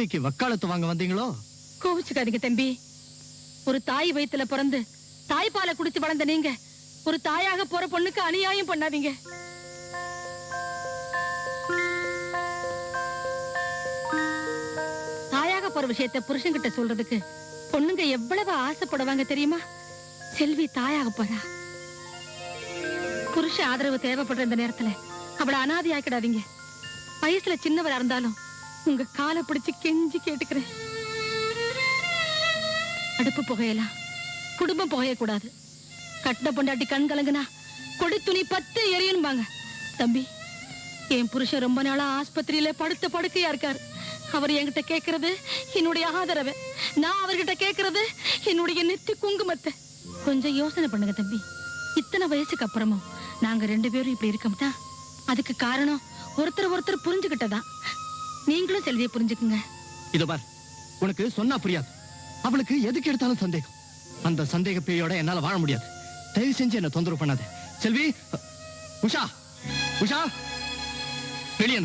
மனைவிக்கு வக்காலத்து வாங்க வந்தீங்களோ? கோவிச்சுக்காதீங்க தம்பி. ஒரு தாய் வயித்துல பிறந்து தாய்ப்பாலை குடிச்சு வளர்ந்த நீங்க ஒரு தாயாக போற பொண்ணுக்கு அநியாயம் பண்ணாதீங்க. தாயாக போற விஷயத்த புருஷன்கிட்ட சொல்றதுக்கு பொண்ணுங்க எவ்வளவு ஆசைப்படுவாங்க தெரியுமா? செல்வி தாயாக போறா. புருஷ ஆதரவு தேவைப்படுற இந்த நேரத்துல அவளை அனாதி ஆக்கிடாதீங்க வயசுல சின்னவரா இருந்தாலும் உங்க காலை பிடிச்சு கெஞ்சி கேட்டுக்கிறேன். அடுப்பு புகையலாம் குடும்பம் புகையக்கூடாது. கட்டின பொண்டாட்டி கண் கலங்குனா கொடி துணி பத்து எரியணும்பாங்க தம்பி என் புருஷன் ரொம்ப நாளா ஆஸ்பத்திரியில படுத்த படுக்கையா இருக்காரு. அவர் என்கிட்ட கேட்கறது என்னுடைய ஆதரவை. நான் அவர்கிட்ட கேட்கறது என்னுடைய நெத்தி குங்குமத்தை. கொஞ்சம் யோசனை பண்ணுங்க தம்பி. இத்தனை வயசுக்கு அப்புறமும் நாங்க ரெண்டு பேரும் இப்படி இருக்கோம்னா அதுக்கு காரணம் ஒருத்தர் ஒருத்தர் புரிஞ்சுக்கிட்டதான். நீங்களும் செல்வியை புரிஞ்சுக்குங்க. இதோ பார் உனக்கு சொன்னா புரியாது. அவளுக்கு எதுக்கு எடுத்தாலும் சந்தேகம். அந்த சந்தேக பேயோட என்னால வாழ முடியாது. தயவு செஞ்சு என்ன தொந்தரவு பண்ணாத. செல்வி உஷா உஷா வெளியே.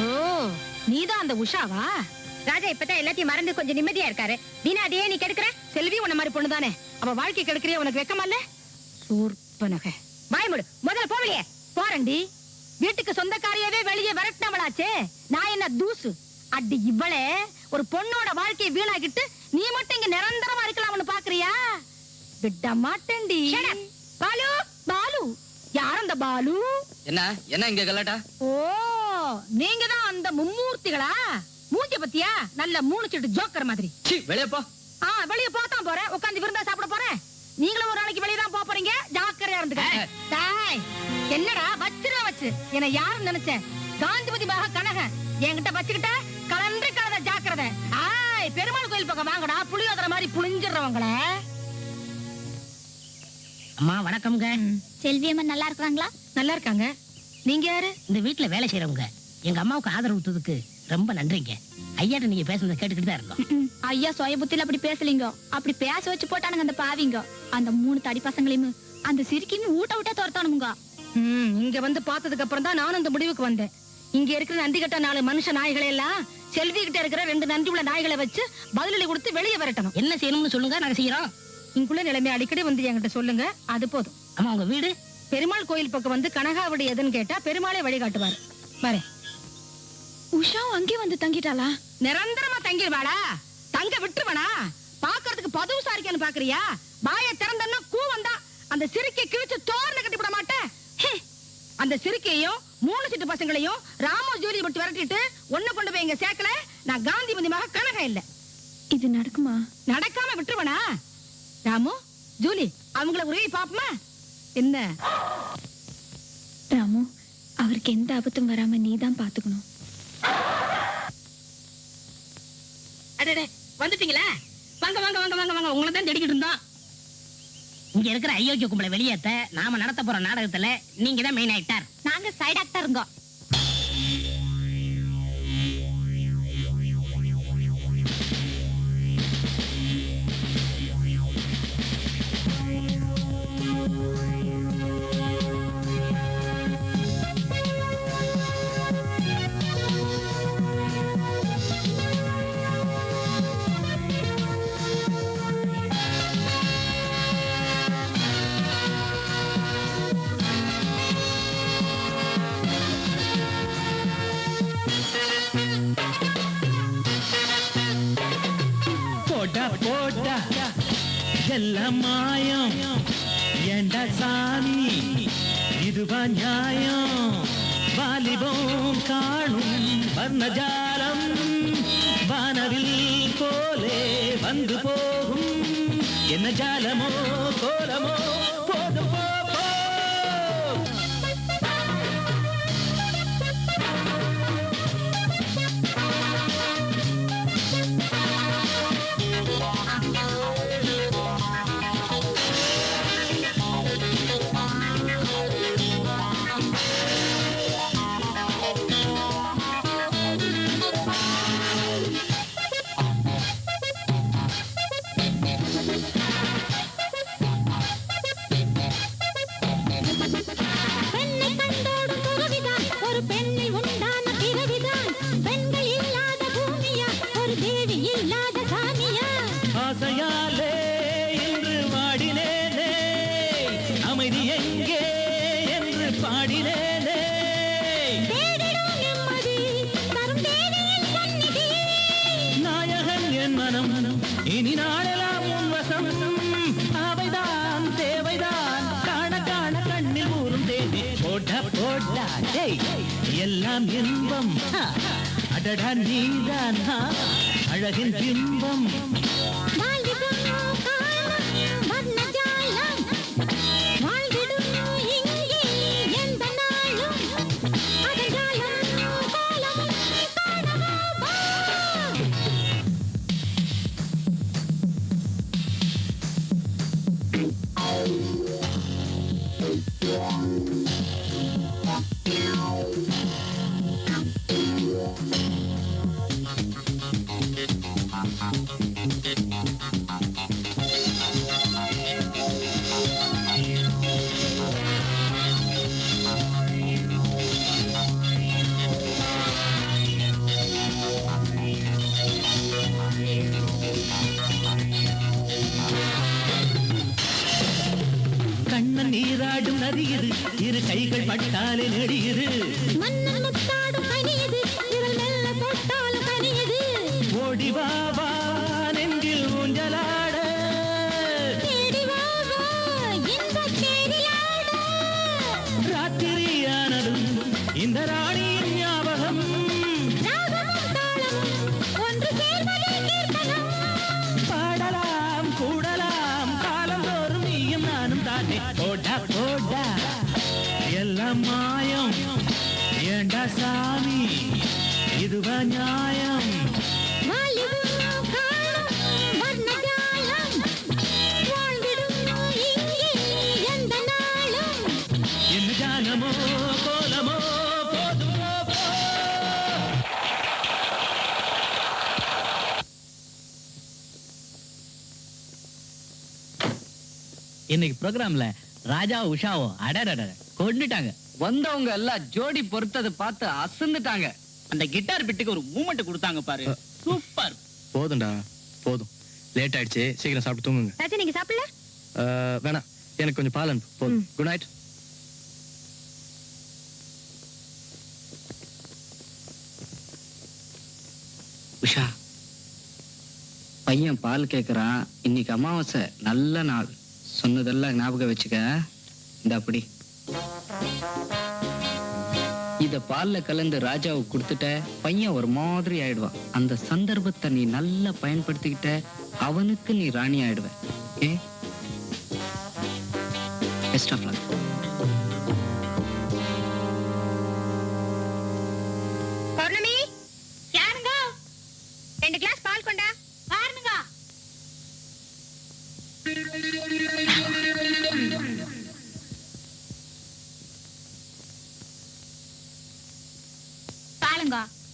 ஓ நீதான் அந்த உஷாவா? ராஜா இப்பதான் எல்லாத்தையும் மறந்து கொஞ்சம் நிம்மதியா இருக்காரு. நீனா அதையே நீ கெடுக்கிற? செல்வி உன்ன மாதிரி பொண்ணுதானே? அவ வாழ்க்கை கெடுக்கிறிய? உனக்கு வெக்கமா இல்ல? சூர்பனக வாய் மூடு முதல்ல போவலையே போறண்டி வீட்டுக்கு சொந்தக்காரியவே வெளியே விரட்டினவளாச்சே. நான் என்ன தூசு? அடி இவளே ஒரு பொண்ணோட வாழ்க்கையை வீணாக்கிட்டு நீ மட்டும் இங்க நிரந்தரமா இருக்கலாம்னு பாக்குறியா? விட மாட்டேன்டி. பாலு பாலு. யார் அந்த பாலு? என்ன? என்ன இங்க கலாட்டா? ஓ நீங்க தான் அந்த மும்மூர்த்திகளா? மூஞ்ச பத்தியா? நல்ல மூணு சிட்டு ஜோக்கர் மாதிரி. சீ வெளிய போ. ஆ வெளிய போத்தான் போறேன். உட்கார்ந்து விருந்தா சாப்பிட போறேன். நீங்களும் ஒரு நாளைக்கு வெளிய தான் போறீங்க ஜாக்கிரதையா இருந்துக்க. டேய் என்னடா வச்சிரா வச்சு? என்ன யாருன்னு நினைச்சேன். காந்திபதி மகா கனக என்கிட்ட வச்சுக்கிட்ட கலந்து கலந்த ஜாக்கிரதை. ஆய் பெருமாள் கோயில் பக்கம் வாங்கடா. புளியோதர மாதிரி புளிஞ்சிடுறவங்கள. அம்மா வணக்கம்ங்க. செல்வி அம்மா நல்லா இருக்காங்களா? நல்லா இருக்காங்க. நீங்க யாரு? இந்த வீட்ல வேலை செய்யறவங்க எங்க அம்மாவுக்கு ஆதரவு கொடுத்ததுக்கு ரொம்ப நன்றிங்க. ஐயாட்ட நீங்க பேசுனதை கேட்டுக்கிட்டு தான் இருந்தோம். ஐயா சுய புத்தில அப்படி பேசலீங்க. அப்படி பேச வச்சு போட்டானுங்க அந்த பாவிங்க. அந்த மூணு தடி பசங்களையும் அந்த சிரிக்கின்னு ஊட்ட விட்டா துரத்தானுங்க. ம், இங்க வந்து பார்த்ததுக்கு அப்புறம் தான் நானும் இந்த முடிவுக்கு வந்தேன். இங்க இருக்கிற நன்றி கட்ட நாலு மனுஷ நாய்களை எல்லாம் செல்வி கிட்ட இருக்கிற ரெண்டு நன்றி உள்ள நாய்களை வச்சு பதிலளி கொடுத்து வெளியே விரட்டணும். என்ன செய்யணும்னு சொல்லுங்க நாங்க செய்யறோம். இங்குள்ள நிலைமை அடிக்கடி வந்து என்கிட்ட சொல்லுங்க. அது போதும். அம்மா உங்க வீடு? பெருமாள் கோயில் பக்கம் வந்து கனகாவடி எதுன்னு கேட்டா பெருமாளே வழிகாட்டுவார். வரேன். உஷாவும் அங்கே வந்து தங்கிட்டாளா? நிரந்தரமா தங்கிடுவாளா தங்க விட்டுருவனா? பாக்குறதுக்கு பதுவுசா இருக்கேன்னு பாக்குறியா? வாய திறந்தன்னா கூ வந்தா அந்த சிறுக்கை கிழிச்சு தோரண கட்டிவிட மாட்டேன். ஹே. அந்த சிறுக்கையும் மூணு சிட்டு பசங்களையும் ராமோ ஜூலி மட்டும் விரட்டிட்டு ஒண்ணு கொண்டு போய் இங்க சேர்க்கல. நான் காந்திமதி மக கனகம் இல்ல. இது நடக்குமா? நடக்காம விட்டுருவனா? ராமு ஜூலி அவங்கள உருவி பாப்போமா என்ன? ராமு அவருக்கு எந்த ஆபத்தும் வராம நீ தான் பாத்துக்கணும் அடடே வந்துட்டீங்களா? வாங்க வாங்க வாங்க வாங்க வாங்க. உங்களை தான் தேடிக்கிட்டு இருந்தோம். இங்க இருக்கிற அயோக்கிய கும்பலை வெளியேத்த நாம நடத்த போற நாடகத்துல நீங்க தான் மெயின் ஆக்டர் நாங்க சைடு ஆக்டர் இருங்கோ எல்லாம் மாயம். ஏண்டா சாமி? இதுவா நியாயம். வாலிபம் காணும் வர்ணஜாலம். வானவில் போலே வந்து போகும். என்ன ஜாலமோ கோலமோ எங்கே என்று பாடினேனே. நாயகன் என் மனம் இனி நாளெல்லாம் உன் வசம். அவைதான் தேவைதான் காண காண கண்ணில் ஊரும் தேதி. போட போட எல்லாம் இன்பம். அடடா நீதான். அழகின் பிம்பம். இரு கைகள் பட்டாலே நெடியிரு. மன்னன் போ. இன்னைக்கு ப்ரோக்ராம்ல ராஜா உஷாவோ அடடட கொண்டுட்டாங்க. வந்தவங்க எல்லாம் ஜோடி பொறுத்ததை பார்த்து அசந்துட்டாங்க. அந்த கிட்டார் பிட்டுக்கு ஒரு மூமெண்ட் கொடுத்தாங்க பாரு. சூப்பர் போதும்டா. போதும். லேட் ஆயிடுச்சு. சீக்கிரம் சாப்பிட்டு தூங்குங்க. ராஜா நீங்க சாப்பிடல? அஹ், வேணாம் எனக்கு கொஞ்சம் பால் அனுப்பு. போதும். குட் நைட் உஷா பையன் பால் கேக்குறான். இன்னைக்கு அமாவாசை. நல்ல நாள். சொன்னதெல்லாம் ஞாபகம் வச்சுக்க. இந்த அப்படி இத பால்ல கலந்து ராஜாவுக்கு கொடுத்துட்ட பையன் ஒரு மாதிரி ஆயிடுவான். அந்த சந்தர்ப்பத்தை நீ நல்லா பயன்படுத்திக்கிட்ட அவனுக்கு நீ ராணி ஆயிடுவ. ஏ? பெஸ்ட் ஆஃப் லக்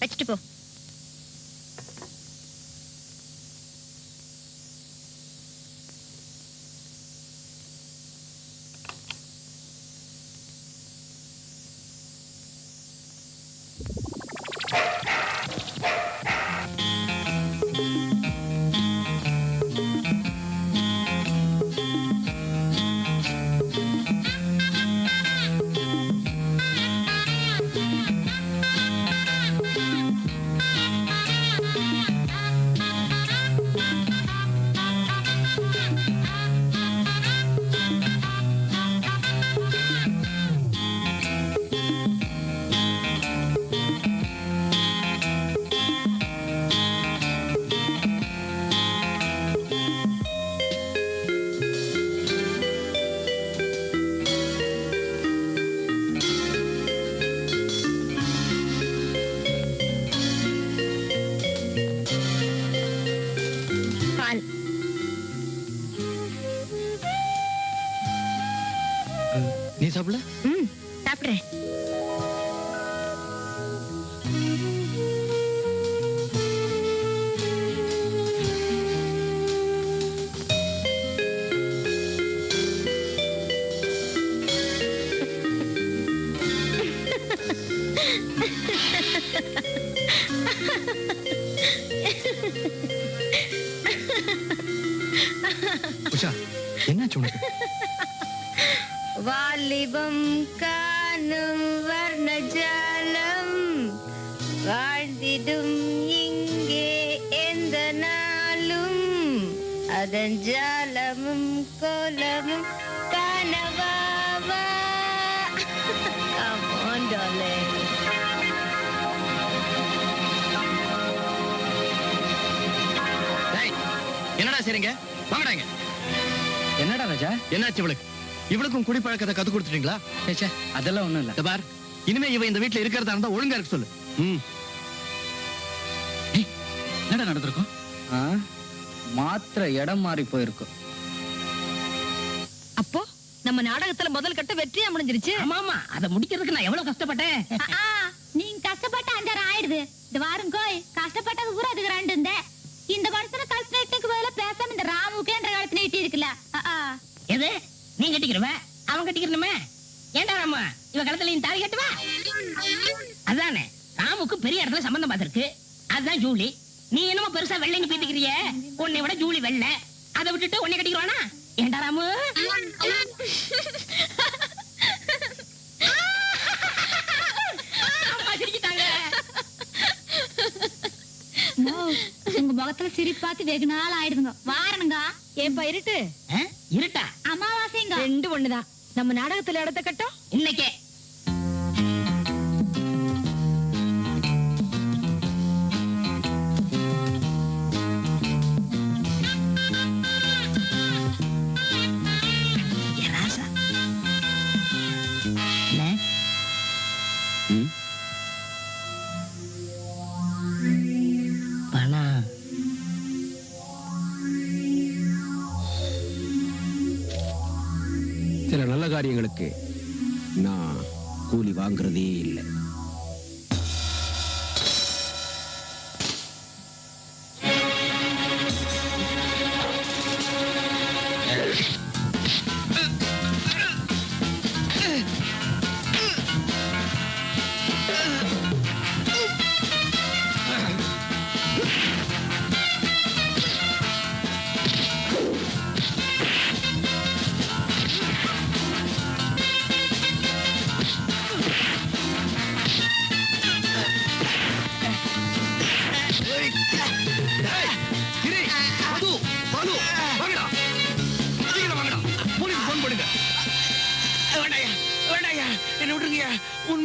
வச்சுட்டு போ சாப்பிடல ம் சாப்பிடுறேன். உஷா என்னாச்சு உனக்கு? வாலிபம் காணும் வர்ணஜாலம் வாழ்ந்திடும் இங்கே எந்த நாளும் அதன் ஜாலமும் கோலமும் காணவாவா Come on, darling. என்னடா சரிங்க வாங்கடாங்க. என்னடா ராஜா? என்னாச்சு இவளுக்கு? இவளுக்கும் குடிப்பழக்கத்தை கத்து கொடுத்துட்டீங்களா? அதெல்லாம் ஒண்ணும் இல்ல. பார். இனிமே இவ இந்த வீட்ல இருக்கிறதா இருந்தா ஒழுங்கா இருக்க சொல்லு. ம். என்னடா நடந்திருக்கும்? ஆ, மாத்திரை இடம் மாறி போயிருக்கும் அப்போ நம்ம நாடகத்துல முதல் கட்ட வெற்றியா முடிஞ்சிருச்சு? ஆமா ஆமா அதை முடிக்கிறதுக்கு நான் எவ்வளவு கஷ்டப்பட்டேன். ஆ, நீங்க கஷ்டப்பட்டு அஞ்சாறு ஆயிடுது. இந்த வாரம் கோய் கஷ்டப்பட்டது பூரா அதுக்கு ரெண்டு இந்த இந்த வருஷத்துல நீ கட்டிக்கிறவ அவன் கட்டிக்கிறணுமே ஏன்டா ராமா? இவ கழுத்துல நீ தாலி கட்டுவா? அதானே ராமுக்கு பெரிய இடத்துல சம்பந்தம் பார்த்திருக்கு. அதுதான் ஜூலி. நீ என்னமோ பெருசா வெள்ளைங்க பீத்திக்கிறிய. உன்னை விட ஜூலி வெள்ளை. அதை விட்டுட்டு உன்னை கட்டிக்கிறவானா ஏன்டா ராமு? உங்க முகத்துல சிரிப்பு பார்த்து வெகு நாள் ஆயிடுதுங்க. வாரணுங்க. ஏன் பயிருட்டு? இருட்டா? அமாவாசைங்க. ரெண்டு ஒண்ணுதான். நம்ம நாடகத்துல இடத்த கட்டும்? இன்னைக்கே. சில நல்ல காரியங்களுக்கு நான் கூலி வாங்குறதே இல்லை.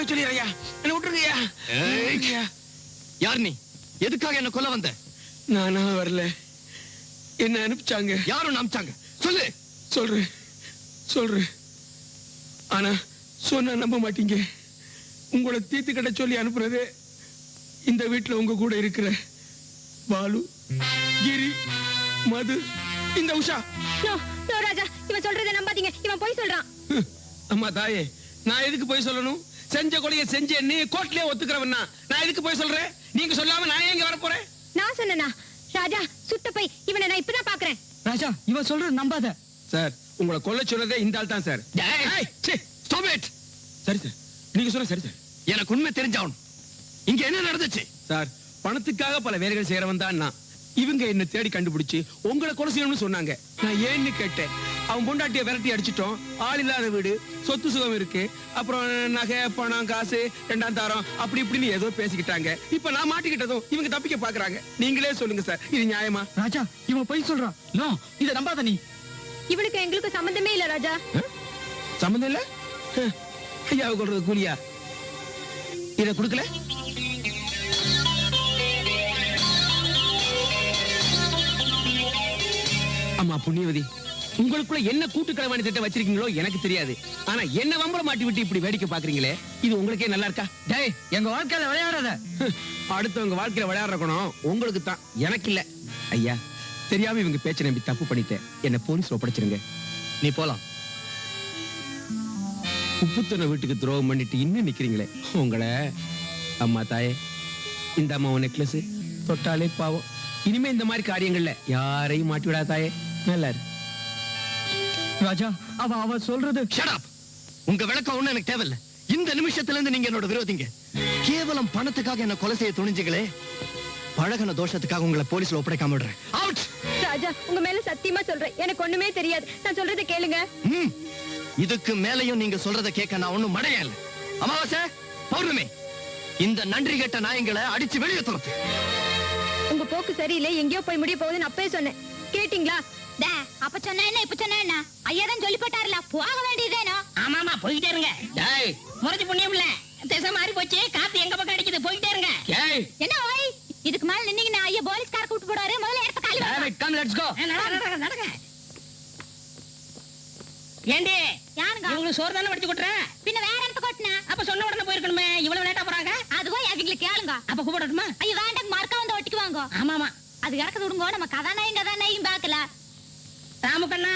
உண்மை சொல்லிடுறயா? என்ன விட்டுருங்கய்யா யார் நீ? எதுக்காக என்ன கொல்ல வந்த? நானா வரல. என்ன அனுப்பிச்சாங்க. யாரும் நம்பிச்சாங்க சொல்லு. சொல்றேன். சொல்றேன். ஆனா சொன்னா நம்ப மாட்டீங்க. உங்களை தீர்த்து கட்ட சொல்லி அனுப்புனது இந்த வீட்டுல உங்க கூட இருக்கிற பாலு கிரி மது இந்த உஷா. ராஜா இவன் சொல்றதை நம்பாதீங்க. இவன் போய் சொல்றான். அம்மா தாயே நான் எதுக்கு போய் சொல்லணும்? செஞ்ச கொலைய செஞ்ச நீ கோர்ட்லயே ஒத்துக்கிறவன்னா நான். எதுக்கு போய் சொல்றேன்? நீங்க சொல்லாம நான் எங்க வர போறேன் நான் சொன்னேனா? ராஜா சுத்த போய். இவனை நான் இப்பதான் பாக்குறேன். ராஜா இவன் சொல்றது நம்பாத. சார் உங்களை கொல்ல சொன்னதே இந்த ஆள் தான் சார். stop it. சரி சார். நீங்க சொல்ல சரி சார். எனக்கு உண்மை தெரிஞ்சாகணும் இங்க என்ன நடந்துச்சு? சார் பணத்துக்காக பல வேலைகள் செய்யறவன் தான் நான். இவங்க என்ன தேடி கண்டுபிடிச்சு உங்களை கொலை செய்யணும்னு சொன்னாங்க. நான் ஏன்னு கேட்டேன்? அவன் பொண்டாட்டிய விரட்டி அடிச்சிட்டோம். ஆள் இல்லாத வீடு சொத்து சுகம் இருக்கு. அப்புறம் நகை பணம் காசு ரெண்டாம் தாரம் அப்படி இப்படின்னு ஏதோ பேசிக்கிட்டாங்க. இப்ப நான் மாட்டிக்கிட்டதும் இவங்க தப்பிக்க பாக்குறாங்க. நீங்களே சொல்லுங்க சார் இது நியாயமா? ராஜா இவன் பொய் சொல்றான். நோ இத நம்பாத நீ. இவனுக்கு எங்களுக்கு சம்பந்தமே இல்ல ராஜா. சம்மந்தம் இல்ல? ஐயாவை கொள்றது கூலியா? இத கொடுக்கல? அம்மா புண்ணியவதி. உங்களுக்குள்ள என்ன கூட்டு களவாணி திட்டம் வச்சிருக்கீங்களோ எனக்கு தெரியாது. ஆனா என்ன வம்பல மாட்டி விட்டு இப்படி வேடிக்கை பாக்குறீங்களே இது உங்களுக்கே நல்லா இருக்கா? டேய் எங்க வாழ்க்கையில விளையாடாத. அடுத்தவங்க வாழ்க்கையில விளையாடுறக்கணும் உங்களுக்கு தான் எனக்கு இல்ல. ஐயா தெரியாம இவங்க பேச்சை நம்பி தப்பு பண்ணிட்டேன். என்ன போலீஸ்ல ஒப்படைச்சிருங்க. நீ போலாம். உப்புத்தன வீட்டுக்கு துரோகம் பண்ணிட்டு இன்னும் நிக்கிறீங்களே. உங்களை அம்மா தாயே இந்த அம்மா நெக்லஸ் தொட்டாலே பாவம். இனிமே இந்த மாதிரி காரியங்கள்ல யாரையும் மாட்டி விடாதாயே நல்லா இருக்கு ராஜா அவ அவ சொல்றது Shut up. உங்க விளக்கம் ஒண்ணு எனக்கு தேவையில்ல. இந்த நிமிஷத்துல இருந்து நீங்க என்னோட விரோதிங்க. கேவலம் பணத்துக்காக என்ன கொலை செய்ய துணிஞ்சீங்களே. பழகன தோஷத்துக்காக உங்களை போலீஸ்ல ஒப்படைக்காம விடுறேன். அவுட் ராஜா உங்க மேல சத்தியமா சொல்றேன். எனக்கு ஒண்ணுமே தெரியாது. நான் சொல்றதை கேளுங்க. ம். இதுக்கு மேலையும் நீங்க சொல்றத கேட்க நான் ஒண்ணும் மடையா இல்ல. அமாவாசை பௌர்ணமி. இந்த நன்றி கெட்ட நாயங்களை அடிச்சு வெளியே துரத்து. உங்க போக்கு சரியில்லை. எங்கேயோ போய் முடிய போகுதுன்னு அப்பவே சொன்னேன். கேட்டீங்களா? அப்ப சொன்னா என்ன டேய். முறைஞ்சு புண்ணியம் சோறு தானே வடிச்சு பின்ன வேற இடத்து கொட்டினா அப்ப சொன்ன உடனே போயிருக்கணுமே இவ்வளவு லேட்டா போறாங்க? அதுவோ அவங்களுக்கு கேளுங்க. அப்ப கூப்பிடட்டுமா? ஐயோ வேண்டாம் மறக்க வந்து ஒட்டிக்குவாங்க. ஆமாமா அது இறக்குது விடுங்க நம்ம கதாநாயகம் கதாநாயகம் பாக்கல ராமு கண்ணா